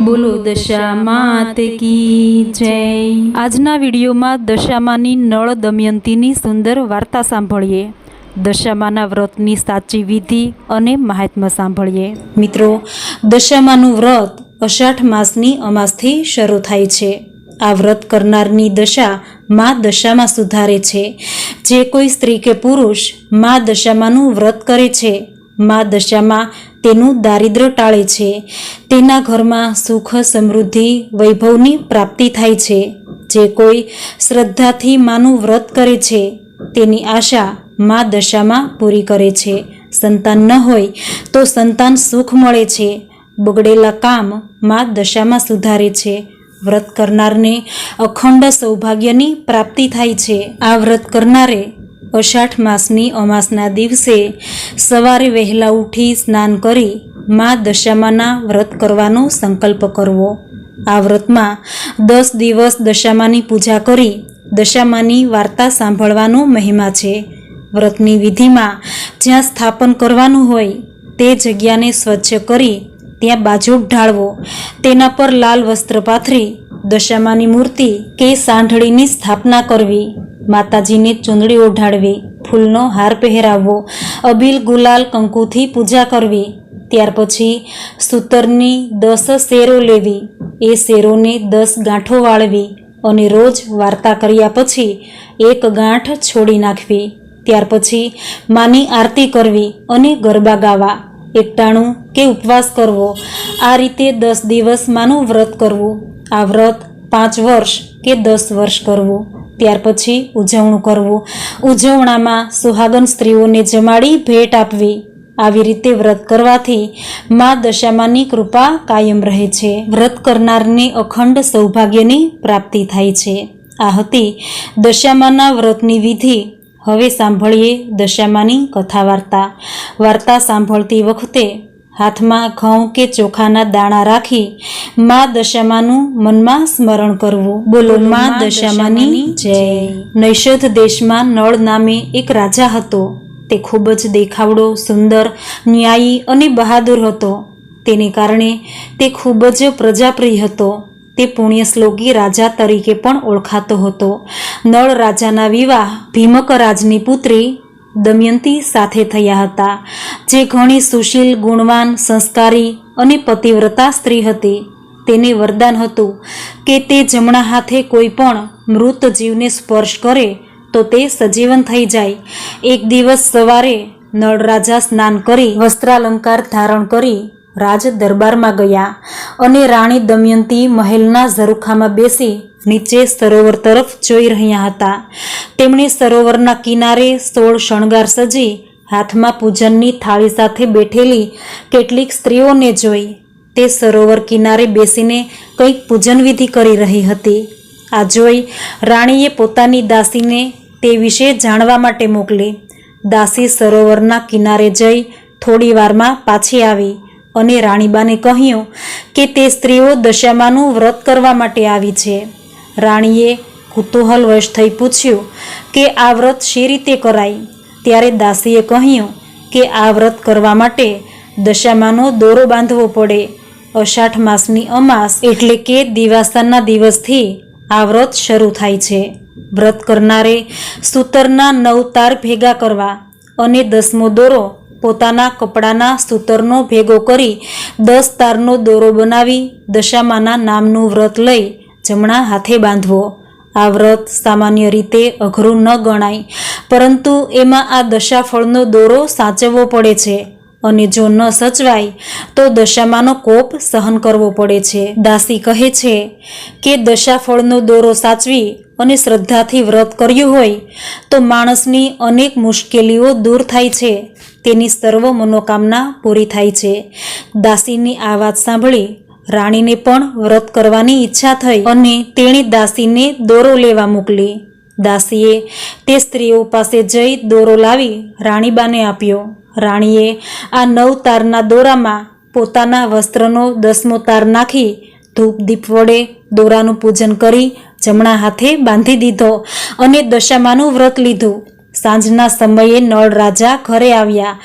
બોલો દશામાત કી જય. આજના વિડીયોમાં દશામાની નળ દમયંતીની સુંદર વાર્તા સાંભળીએ. દશામાના વ્રતની સાચી વિધિ અને મહાત્મ્ય સાંભળીએ. મિત્રો, દશામાનું વ્રત અષાઢ માસની અમાસથી શરૂ થાય છે. આ વ્રત કરનારની દશા મા દશામાં સુધારે છે. જે કોઈ સ્ત્રી કે પુરુષ મા દશામાનું વ્રત કરે છે, મા દશામાં તેનું દારિદ્ર્ય ટાળે છે. તેના ઘરમાં સુખ, સમૃદ્ધિ, વૈભવની પ્રાપ્તિ થાય છે. જે કોઈ શ્રદ્ધાથી માનું વ્રત કરે છે, તેની આશા મા દશામાં પૂરી કરે છે. સંતાન ન હોય તો સંતાન સુખ મળે છે. બગડેલા કામ મા દશામાં સુધારે છે. વ્રત કરનારને અખંડ સૌભાગ્યની પ્રાપ્તિ થાય છે. આ વ્રત કરનારે અષાઢ માસની અમાસના દિવસે સવારે વહેલા ઉઠી સ્નાન કરી મા દશામાના વ્રત કરવાનો સંકલ્પ કરવો. આ વ્રતમાં દસ દિવસ દશામાની પૂજા કરી દશામાની વાર્તા સાંભળવાનો મહિમા છે. વ્રતની વિધિમાં જ્યાં સ્થાપન કરવાનું હોય તે જગ્યાને સ્વચ્છ કરી ત્યાં બાજુ ઢાળવો. તેના પર લાલ વસ્ત્ર પાથરી દશામાની મૂર્તિ કે સાંઢળીની સ્થાપના કરવી. માતાજીને ચૂંદડી ઓઢાડવી, ફૂલનો હાર પહેરાવવો અભિલ ગુલાલ કંકુથી પૂજા કરવી. ત્યાર પછી સૂતરની દસ શેરો લેવી. એ શેરોને દસ ગાંઠો વાળવી અને રોજ વાર્તા કર્યા પછી એક ગાંઠ છોડી નાખવી. ત્યાર પછી માની આરતી કરવી અને ગરબા ગાવા. એકટાણું કે ઉપવાસ કરવો. આ રીતે દસ દિવસ માનું વ્રત કરવું. આ વ્રત પાંચ વર્ષ કે દસ વર્ષ કરવું. ત્યાર પછી ઉજવણું કરવું. ઉજવણામાં સુહાગન સ્ત્રીઓને જમાડી ભેટ આપવી. આવી રીતે વ્રત કરવાથી મા દશામાની કૃપા કાયમ રહે છે. વ્રત કરનારને અખંડ સૌભાગ્યની પ્રાપ્તિ થાય છે. આ હતી દશામાના વ્રતની વિધિ. હવે સાંભળીએ દશામાની કથા વાર્તા વાર્તા સાંભળતી વખતે હાથમાં ઘઉં કે ચોખાના દાણા રાખી મા દશામાનું મનમાં સ્મરણ કરવું. બોલો મા દશામાની જય. નૈષધ દેશમાં નળ નામે એક રાજા હતો. તે ખૂબ જ દેખાવડો સુંદર ન્યાયી અને બહાદુર હતો. તેને કારણે તે ખૂબ જ પ્રજાપ્રિય હતો. તે પુણ્યશ્લોકી રાજા તરીકે પણ ઓળખાતો હતો. નળ રાજાના વિવાહ ભીમક રાજની પુત્રી દમયંતી સાથે થયા હતા, જે ઘણી સુશીલ, ગુણવાન, સંસ્કારી અને પતિવ્રતા સ્ત્રી હતી. તેને વરદાન હતું કે તે જમણા હાથે કોઈ પણ મૃત જીવને સ્પર્શ કરે તો તે સજીવન થઈ જાય. એક દિવસ સવારે નળરાજા સ્નાન કરી વસ્ત્રાલંકાર ધારણ કરી રાજ દરબારમાં ગયા અને રાણી દમયંતી મહેલના ઝરૂખામાં બેસી નીચે સરોવર તરફ જોઈ રહ્યા હતા. તેમણે સરોવરના કિનારે સોળ શણગાર સજી, હાથમાં પૂજનની થાળી સાથે બેઠેલી કેટલીક સ્ત્રીઓને જોઈ. તે સરોવર કિનારે બેસીને કંઈક પૂજન વિધિ કરી રહી હતી. આ જોઈ રાણીએ પોતાની દાસીને તે વિશે જાણવા માટે મોકલી. દાસી સરોવરના કિનારે જઈ થોડી વારમાં પાછી આવી અને રાણીબાને કહ્યું કે તે સ્ત્રીઓ દશામાનું વ્રત કરવા માટે આવી છે. રાણીએ કુતૂહલવશ થઈ પૂછ્યું કે આ વ્રત શી રીતે કરાય? ત્યારે દાસીએ કહ્યું કે આ વ્રત કરવા માટે દશામાનો દોરો બાંધવો પડે. અષાઢ માસની અમાસ એટલે કે દિવાસાના દિવસથી આ વ્રત શરૂ થાય છે. વ્રત કરનારે સૂતરના નવ તાર ભેગા કરવા અને દસમો દોરો પોતાના કપડાના સૂતરનો ભેગો કરી દસ તારનો દોરો બનાવી દશામાના નામનું વ્રત લઈ જમણા હાથે બાંધવો. આ વ્રત સામાન્ય રીતે અઘરું ન ગણાય, પરંતુ એમાં આ દશાફળનો દોરો સાચવવો પડે છે. અને જો ન સચવાય, તો દશામાંનો કોપ સહન કરવો પડે છે. દાસી કહે છે કે દશાફળનો દોરો સાચવી અને શ્રદ્ધાથી વ્રત કર્યું હોય, તો માણસની અનેક મુશ્કેલીઓ દૂર થાય છે. તેની સર્વ મનોકામના પૂરી થાય છે. દાસીની આ વાત સાંભળી રાણીને પણ વ્રત કરવાની ઈચ્છા થઈ અને તેણે દાસીને દોરો લેવા મોકલી. દાસીએ તે સ્ત્રીઓ પાસે જઈ દોરો લાવી રાણીબાને આપ્યો. રાણીએ આ નવ તારના દોરામાં પોતાના વસ્ત્રનો દસમો તાર નાખી ધૂપ દીપ વડે દોરાનું પૂજન કરી જમણા હાથે બાંધી દીધો અને દશામાનું વ્રત લીધું. સાંજના સમયે નળ રાજા ઘરે આવ્યા.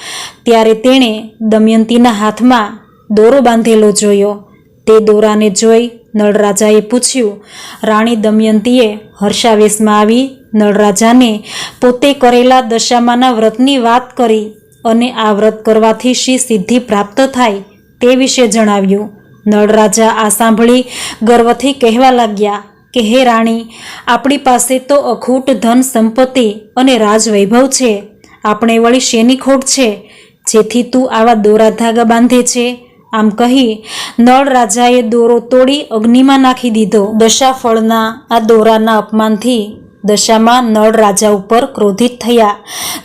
ત્યારે તેણે દમયંતીના હાથમાં દોરો બાંધેલો જોયો. તે દોરાને જોઈ નળરાજાએ પૂછ્યું, રાણી દમયંતીએ હર્ષાવેશમાં આવી નળરાજાને પોતે કરેલા દશામાના વ્રતની વાત કરી અને આ વ્રત કરવાથી શી સિદ્ધિ પ્રાપ્ત થાય તે વિશે જણાવ્યું. નળરાજા આ સાંભળી ગર્વથી કહેવા લાગ્યા કે, હે રાણી, આપણી પાસે તો અખૂટ ધન સંપત્તિ અને રાજવૈભવ છે. આપણે વળી શેની ખોટ છે? જેથી તું આવા દોરા ધાગા બાંધે છે? આમ કહી, નળ રાજાએ દોરો તોડી અગ્નિમાં નાખી દીધો. દશાફળના આ દોરાના અપમાનથી દશામાં નળ રાજા ઉપર ક્રોધિત થયા.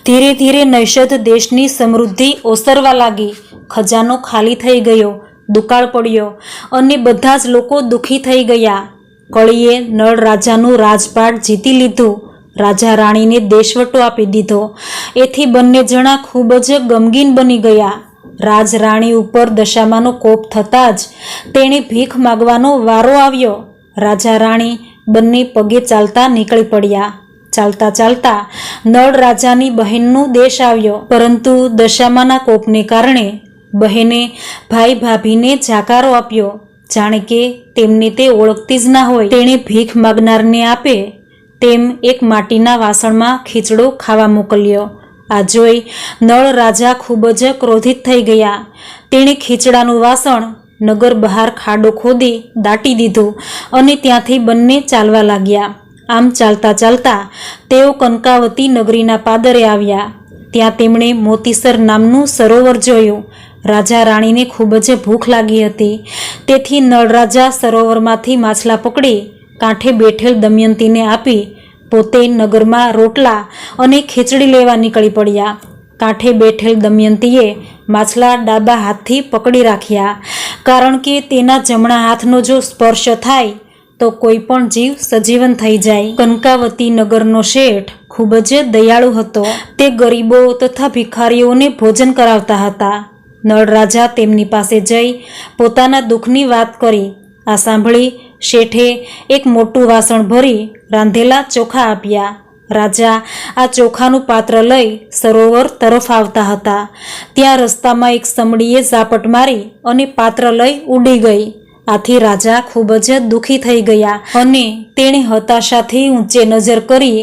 ધીરે ધીરે નૈષધ દેશની સમૃદ્ધિ ઓસરવા લાગી. ખજાનો ખાલી થઈ ગયો, દુકાળ પડ્યો અને બધા જ લોકો દુઃખી થઈ ગયા. કળીએ નળ રાજાનું રાજપાટ જીતી લીધું. રાજા રાણીને દેશવટો આપી દીધો. એથી બંને જણા ખૂબ જ ગમગીન બની ગયા. રાજ રાણી ઉપર દશામાનો કોપ થતાં જ તેણે ભીખ માગવાનો વારો આવ્યો. રાજા રાણી બંને પગે ચાલતા નીકળી પડ્યા. ચાલતા ચાલતા નળ રાજાની બહેનનો દેશ આવ્યો. પરંતુ દશામાના કોપને કારણે બહેને ભાઈ ભાભીને જાકારો આપ્યો. જાણે કે તેમને તે ઓળખતી જ ના હોય. તેણે ભીખ માગનારને આપે તેમ એક માટીના વાસણમાં ખીચડો ખાવા મોકલ્યો. આ જોઈ નળ રાજા ખૂબ જ ક્રોધિત થઈ ગયા. તેણે ખીચડાનું વાસણ, નગર બહાર ખાડો ખોદી દાટી દીધું અને ત્યાંથી બંને ચાલવા લાગ્યા. આમ ચાલતા ચાલતા તેઓ કનકાવતી નગરીના પાદરે આવ્યા. ત્યાં તેમણે મોતીસર નામનું સરોવર જોયું. રાજા રાણીને ખૂબ જ ભૂખ લાગી હતી. તેથી નળરાજા સરોવરમાંથી માછલા પકડી કાંઠે બેઠેલ દમયંતીને આપી પોતે નગરમાં રોટલા અને ખીચડી લેવા નીકળી પડ્યા. કાંઠે બેઠેલ દમયંતીએ માછલા ડાબા હાથથી પકડી રાખ્યા. કારણ કે તેના જમણા હાથનો જો સ્પર્શ થાય, તો કોઈ પણ જીવ સજીવન થઈ જાય. કનકાવતી નગરનો શેઠ ખૂબ જ દયાળુ હતો. તે ગરીબો તથા ભિખારીઓને ભોજન કરાવતા હતા. નળરાજા તેમની પાસે જઈ પોતાના દુઃખની વાત કરી. આ સાંભળી શેઠે એક મોટું વાસણ ભરી રાંધેલા ચોખા આપ્યા. રાજા આ ચોખાનું પાત્ર લઈ સરોવર તરફ આવતા હતા. ત્યાં રસ્તામાં એક સમડીએ ઝાપટ મારી અને પાત્ર લઈ ઉડી ગઈ. આથી રાજા ખૂબ જ દુઃખી થઈ ગયા અને તેણે હતાશાથી ઊંચે નજર કરી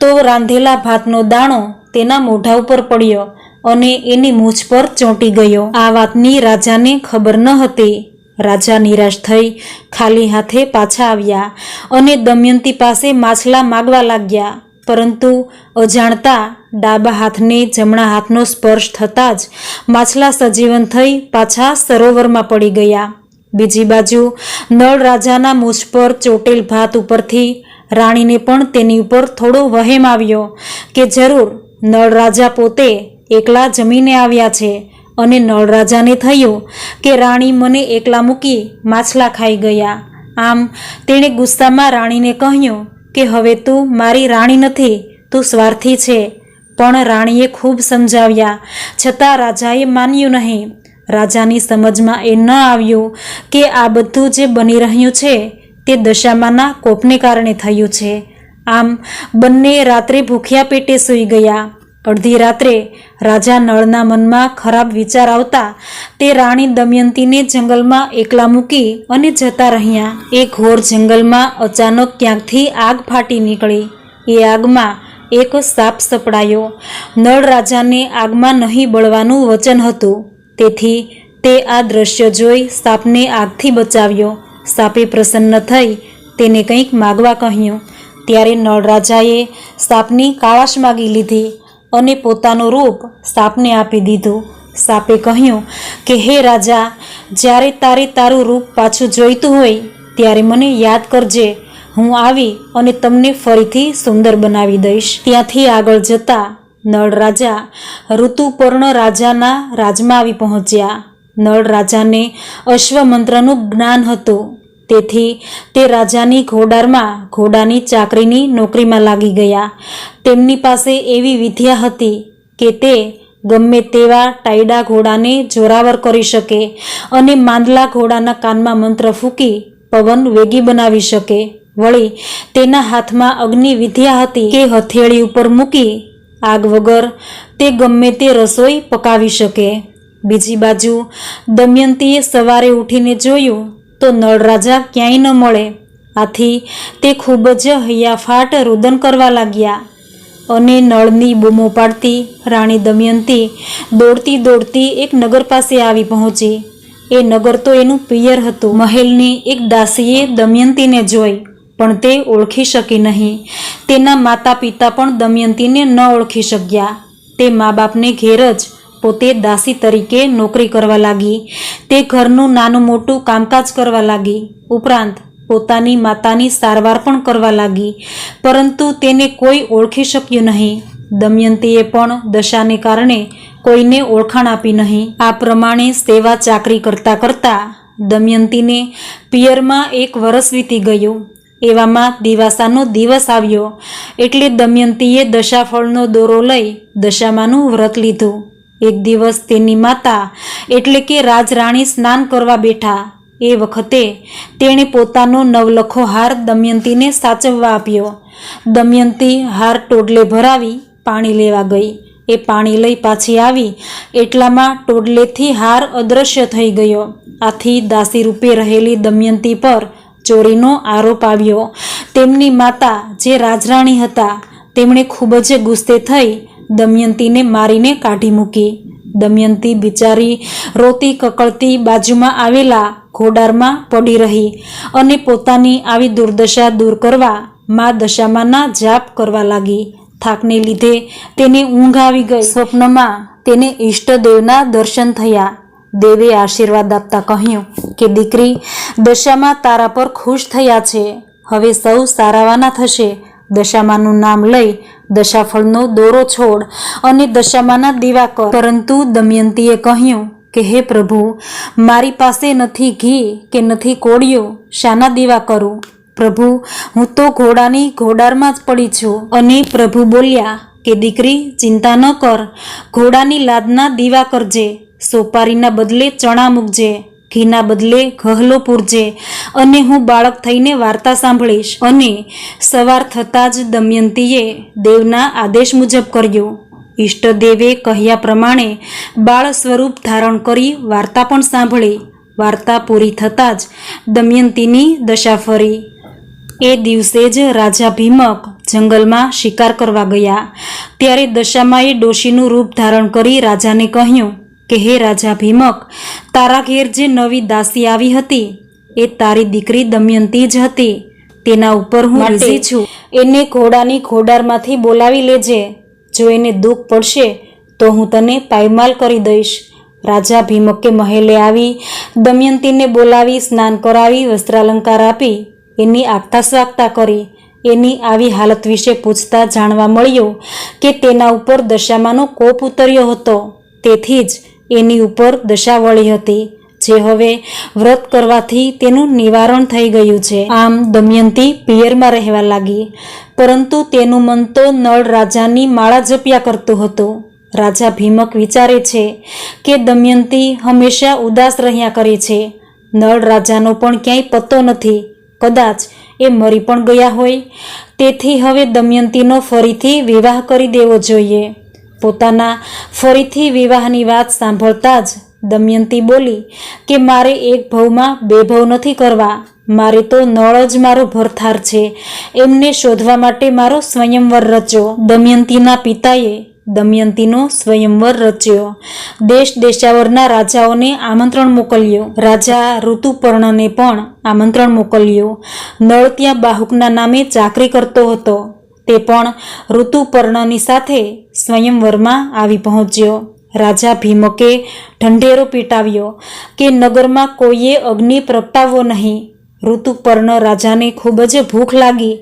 તો રાંધેલા ભાતનો દાણો તેના મોઢા ઉપર પડ્યો અને એની મૂછ પર ચોંટી ગયો. આ વાતની રાજાને ખબર ન હતી. રાજા નિરાશ થઈ ખાલી હાથે પાછા આવ્યા અને દમયંતી પાસે માછલા માગવા લાગ્યા. પરંતુ અજાણતા ડાબા હાથને જમણા હાથનો સ્પર્શ થતાં જ માછલા સજીવન થઈ પાછા સરોવરમાં પડી ગયા. બીજી બાજુ નળ રાજાના મૂછ પર ચોટેલ ભાત ઉપરથી રાણીને પણ તેની ઉપર થોડો વહેમ આવ્યો કે જરૂર, નળ રાજા પોતે એકલા જમીને આવ્યા છે. અને નળરાજાને થયું કે રાણી મને એકલા મૂકી માછલા ખાઈ ગયા. આમ તેણે ગુસ્સામાં રાણીને કહ્યું કે હવે તું મારી રાણી નથી, તું સ્વાર્થી છે. પણ રાણીએ ખૂબ સમજાવ્યા. છતાં રાજાએ માન્યું નહીં. રાજાની સમજમાં એ ન આવ્યું કે આ બધું જે બની રહ્યું છે તે દશામાના કોપને કારણે થયું છે. આમ બંને રાત્રે ભૂખ્યા પેટે સૂઈ ગયા. અડધી રાત્રે રાજા નળના મનમાં ખરાબ વિચાર આવતા તે રાણી દમયંતીને જંગલમાં એકલા મૂકી અને જતા રહ્યા. એ ઘોર જંગલમાં અચાનક ક્યાંકથી આગ ફાટી નીકળી. એ આગમાં એક સાપ સપડાયો. નળ રાજાને આગમાં નહીં બળવાનું વચન હતું. તેથી તે આ દ્રશ્ય જોઈ સાપને આગથી બચાવ્યો. સાપે પ્રસન્ન થઈ તેને કંઈક માગવા કહ્યું. ત્યારે નળરાજાએ સાપની કાવાશ માગી લીધી. અને પોતાનું રૂપ સાપને આપી દીધું. સાપે કહ્યું, કે હે રાજા, જ્યારે તારે તારું રૂપ પાછું જોઈતું હોય, ત્યારે મને યાદ કરજે. હું આવી અને તમને ફરીથી સુંદર બનાવી દઈશ. ત્યાંથી આગળ જતા નળ રાજા ઋતુપર્ણ રાજાના રાજમાં આવી પહોંચ્યા. નળ રાજાને અશ્વમંત્રનું જ્ઞાન હતું. તેથી તે રાજાની ઘોડારમાં ઘોડાની ચાકરીની નોકરીમાં લાગી ગયા. તેમની પાસે એવી વિદ્યા હતી કે તે ગમે તેવા ટાયડા ઘોડાને જોરાવર કરી શકે અને માંદલા ઘોડાના કાનમાં મંત્ર ફૂંકી પવન વેગી બનાવી શકે. વળી તેના હાથમાં અગ્નિ વિદ્યા હતી કે હથેળી ઉપર મૂકી આગ વગર તે ગમે તે રસોઈ પકાવી શકે. બીજી બાજુ દમયંતીએ સવારે ઉઠીને જોયું તો નળ રાજા ક્યાંય ન મળે. આથી તે ખૂબ જ હૈયાફાટ રુદન કરવા લાગ્યા. અને નળની બૂમો પાડતી રાણી દમયંતી દોડતી દોડતી એક નગર પાસે આવી પહોંચી. એ નગર તો એનું પિયર હતું. મહેલની એક દાસીએ દમયંતીને જોઈ, પણ તે ઓળખી શકી નહીં. તેના માતા પિતા પણ દમયંતીને ન ઓળખી શક્યા. તે મા બાપને ઘેર જ પોતે દાસી તરીકે નોકરી કરવા લાગી. તે ઘરનું નાનું મોટું કામકાજ કરવા લાગી. ઉપરાંત પોતાની માતાની સારવાર પણ કરવા લાગી. પરંતુ તેને કોઈ ઓળખી શક્યું નહીં. દમયંતીએ પણ દશાને કારણે કોઈને ઓળખાણ આપી નહીં. આ પ્રમાણે સેવા ચાકરી કરતાં કરતાં દમયંતીને પિયરમાં એક વરસ વીતી ગયું. એવામાં દિવાસાનો દિવસ આવ્યો. એટલે દમયંતીએ દશાફળનો દોરો લઈ દશામાનું વ્રત લીધું. એક દિવસ તેની માતા, એટલે કે રાજરાણી સ્નાન કરવા બેઠા. એ વખતે તેણે પોતાનો નવલખો હાર દમયંતીને સાચવવા આપ્યો. દમયંતી હાર ટોડલે ભરાવી પાણી લેવા ગઈ. એ પાણી લઈ પાછી આવી, એટલામાં ટોડલેથી હાર અદૃશ્ય થઈ ગયો. આથી દાસી રૂપે રહેલી દમયંતી પર ચોરીનો આરોપ આવ્યો. તેમની માતા જે રાજરાણી હતા, તેમણે ખૂબ જ ગુસ્સે થઈ દમયંતીને મારીને કાઢી મૂકી. દમયંતી બિચારી રોતી કકળતી બાજુમાં આવેલા ઘોડારમાં પડી રહી અને પોતાની આવી દુર્દશા દૂર કરવા મા દશામાના જાપ કરવા લાગી. થાકને લીધે તેને ઊંઘ આવી ગઈ. સ્વપ્નમાં તેને ઈષ્ટદેવના દર્શન થયા. દેવે આશીર્વાદ આપતા કહ્યું કે, દીકરી, દશામાં તારા પર ખુશ થયા છે. હવે સૌ સારાવાના થશે. દશામાનું નામ લઈ દશાફળનો દોરો છોડ અને દશામાના દીવા કર. પરંતુ દમયંતીએ કહ્યું કે, હે પ્રભુ, મારી પાસે નથી ઘી કે નથી કોળિયો શાના દીવા કરું? પ્રભુ, હું તો ઘોડાની ઘોડારમાં જ પડી છું. અને પ્રભુ બોલ્યા, કે દીકરી, ચિંતા ન કર. ઘોડાની લાદના દીવા કરજે. સોપારીના બદલે ચણા મૂકજે. ઘીના બદલે ઘહલો પૂરજે અને હું બાળક થઈને વાર્તા સાંભળીશ. અને સવાર થતાં જ દમયંતીએ દેવના આદેશ મુજબ કર્યો. ઈષ્ટદેવે કહ્યા પ્રમાણે બાળ સ્વરૂપ ધારણ કરી વાર્તા પણ સાંભળી. વાર્તા પૂરી થતાં જ દમયંતીની દશા ફરી. એ દિવસે જ રાજા ભીમક જંગલમાં શિકાર કરવા ગયા. ત્યારે દશામાએ ડોશીનું રૂપ ધારણ કરી રાજાને કહ્યું કે હે રાજા ભીમક તારા ઘેર જે નવી દાસી આવી હતી એ તારી દીકરી દમયંતી જ હતી. તેના ઉપર હું રાજી છું. એને ઘોડાની ખોડારમાંથી બોલાવી લેજે. જો એને દુઃખ પડશે તો હું તને પાયમાલ કરી દઈશ. રાજા ભીમકે મહેલે આવી દમયંતીને બોલાવી સ્નાન કરાવી વસ્ત્રાલંકાર આપી એની આગતા સ્વાગતા કરી. એની આવી હાલત વિશે પૂછતા જાણવા મળ્યું કે તેના ઉપર દશામાનો કોપ ઉતર્યો હતો. તેથી જ એની ઉપર દશાવળી હતી, જે હવે વ્રત કરવાથી તેનું નિવારણ થઈ ગયું છે. આમ દમયંતી પિયરમાં રહેવા લાગી, પરંતુ તેનું મન તો નળ રાજાની માળા જપ્યા કરતું હતું. રાજા ભીમક વિચારે છે કે દમયંતી હંમેશા ઉદાસ રહ્યા કરે છે. નળ રાજાનો પણ ક્યાંય પત્તો નથી. કદાચ એ મરી પણ ગયા હોય. તેથી હવે દમયંતીનો ફરીથી વિવાહ કરી દેવો જોઈએ. પોતાના ફરીથી વિવાહની વાત સાંભળતા જ દમયંતી બોલી કે મારે એક ભવમાં બે ભવ નથી કરવા. મારે તો નળ જ મારો ભરથાર છે. એમને શોધવા માટે મારો સ્વયંવર રચ્યો. દમયંતીના પિતાએ દમયંતીનો સ્વયંવર રચ્યો. દેશ દેશાવરના રાજાઓને આમંત્રણ મોકલ્યું. રાજા ઋતુપર્ણને પણ આમંત્રણ મોકલ્યું. નળ ત્યાં બાહુકના નામે ચાકરી કરતો હતો. તે પણ ઋતુપર્ણની સાથે સ્વયંવરમાં આવી પહોંચ્યો. રાજા ભીમકે ઢંઢેરો પીટાવ્યો કે નગરમાં કોઈએ અગ્નિ પ્રગટાવો નહીં. ઋતુપર્ણ રાજાને ખૂબ જ ભૂખ લાગી.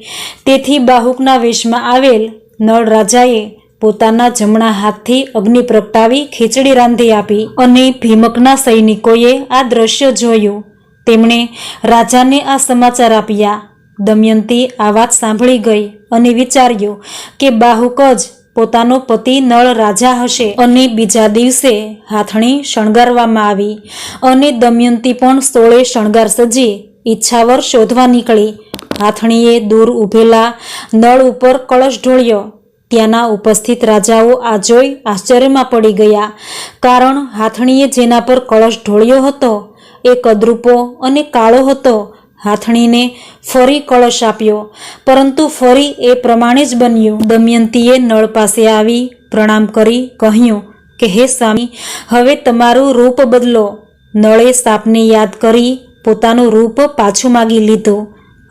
તેથી બાહુકના વેશમાં આવેલ નળ રાજાએ પોતાના જમણા હાથથી અગ્નિ પ્રગટાવી ખીચડી રાંધી આપી અને ભીમકના સૈનિકોએ આ દ્રશ્ય જોયું. તેમણે રાજાને આ સમાચાર આપ્યા. દમયંતી આ વાત સાંભળી ગઈ અને વિચાર્યું કે બાહુક જ પોતાનો પતિ નળ રાજા હશે અને બીજા દિવસે હાથણી શણગારવામાં આવી અને દમયંતી પણ સોળે શણગાર સજી, ઈચ્છાવર શોધવા નીકળી. હાથણીએ દૂર ઊભેલા નળ ઉપર કળશ ઢોળ્યો. ત્યાંના ઉપસ્થિત રાજાઓ આ જોઈ આશ્ચર્યમાં પડી ગયા, કારણ હાથણીએ જેના પર કળશ ઢોળ્યો હતો, એ કદરૂપો અને કાળો હતો હાથણીને ફરી કળશ આપ્યો. પરંતુ ફરી એ પ્રમાણે જ બન્યું. દમયંતીએ નળ પાસે આવી પ્રણામ કરી, કહ્યું, કે હે સ્વામી, હવે તમારું રૂપ બદલો. નળે સાપને યાદ કરી પોતાનું રૂપ પાછું માગી લીધું.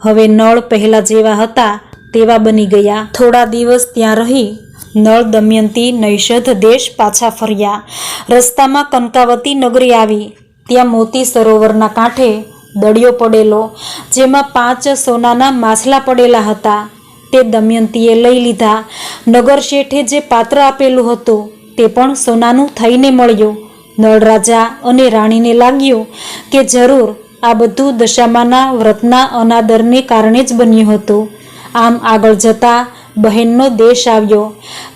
હવે નળ પહેલા જેવા હતા તેવા બની ગયા. થોડા દિવસ ત્યાં રહી, નળ દમયંતી નૈષધ દેશ પાછા ફર્યા. રસ્તામાં કનકાવતી નગરી આવી. ત્યાં મોતી સરોવરના કાંઠે દડિયો પડેલો, જેમાં પાંચ સોનાના માછલા પડેલા હતા. તે દમયંતીએ લઈ લીધા. નગર શેઠે જે પાત્ર આપેલું હતું, તે પણ સોનાનું થઈને મળ્યું. નળ રાજા અને રાણીને લાગ્યું કે જરૂર, આ બધું દશામાના વ્રતના અનાદરને કારણે જ બન્યું હતું. આમ આગળ જતા બહેનનો દેશ આવ્યો.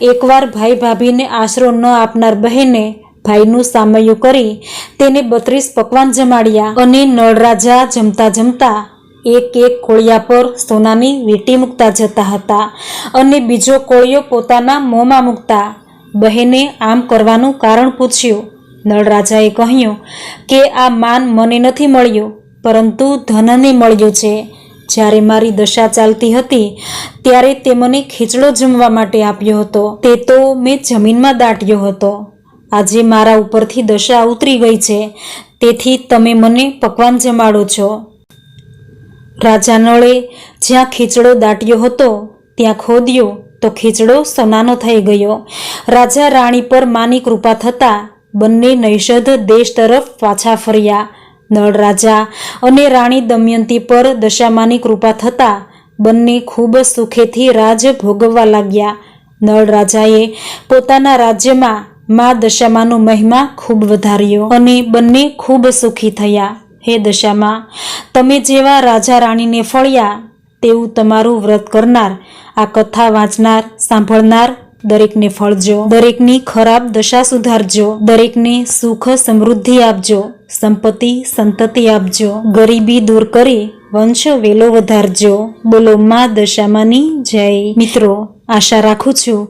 એકવાર ભાઈ ભાભીને આશરો ન આપનાર બહેને ભાઈનું સામયું કરી તેને બત્રીસ પકવાન જમાડ્યા અને નળરાજા જમતા જમતા એક એક કોળિયા પર સોનાની વીંટી મૂકતા જતા હતા અને બીજો કોળિયો પોતાના મોંમાં મૂકતા બહેને આમ કરવાનું કારણ પૂછ્યું. નળરાજાએ કહ્યું કે આ માન મને નથી મળ્યું, પરંતુ ધનને મળ્યું છે. જ્યારે મારી દશા ચાલતી હતી, ત્યારે તે મને ખીચડો જમવા માટે આપ્યો હતો. તે તો મેં જમીનમાં દાટ્યો હતો. આજે મારા ઉપરથી દશા ઉતરી ગઈ છે. તેથી તમે મને પકવાન જમાડો છો. રાજા નળે જ્યાં ખીચડો દાટ્યો હતો, ત્યાં ખોદ્યો તો ખીચડો સોનાનો થઈ ગયો. રાજા રાણી પર માની કૃપા થતાં બંને નૈષધ દેશ તરફ પાછા ફર્યા. નળ રાજા અને રાણી દમયંતી પર દશામાની કૃપા થતાં બંને ખૂબ સુખેથી રાજ ભોગવવા લાગ્યા. નળ રાજાએ પોતાના રાજ્યમાં મા દશામાનો મહિમા ખૂબ વધાર્યો અને બંને ખૂબ સુખી થયા. હે દશામાં, તમે જેવા રાજા રાણીને ફળ્યા, તેવું તમારું વ્રત કરનાર, આ કથા વાંચનાર, સાંભળનાર દરેકને ફળજો. દરેકની ખરાબ દશા સુધારજો. દરેકને સુખ સમૃદ્ધિ આપજો. સંપત્તિ સંતતિ આપજો. ગરીબી દૂર કરી વંશ વેલો વધારજો. બોલો મા દશામાની જય. મિત્રો આશા રાખું છું.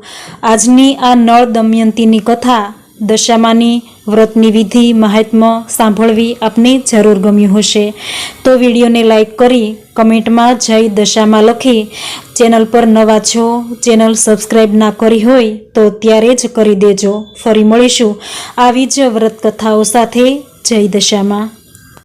આજની આ નળ દમયંતીની કથા, દશામાની વ્રતની વિધિ, મહાત્મ્ય સાંભળવી આપને જરૂર ગમ્યું હશે. તો વિડીયોને લાઈક કરી કમેન્ટમાં જય દશામાં લખી. ચેનલ પર નવા છો, ચેનલ સબસ્ક્રાઈબ ના કરી હોય તો ત્યારે જ કરી દેજો. ફરી મળીશું. આવી જ વ્રત કથાઓ સાથે જય દશામાં.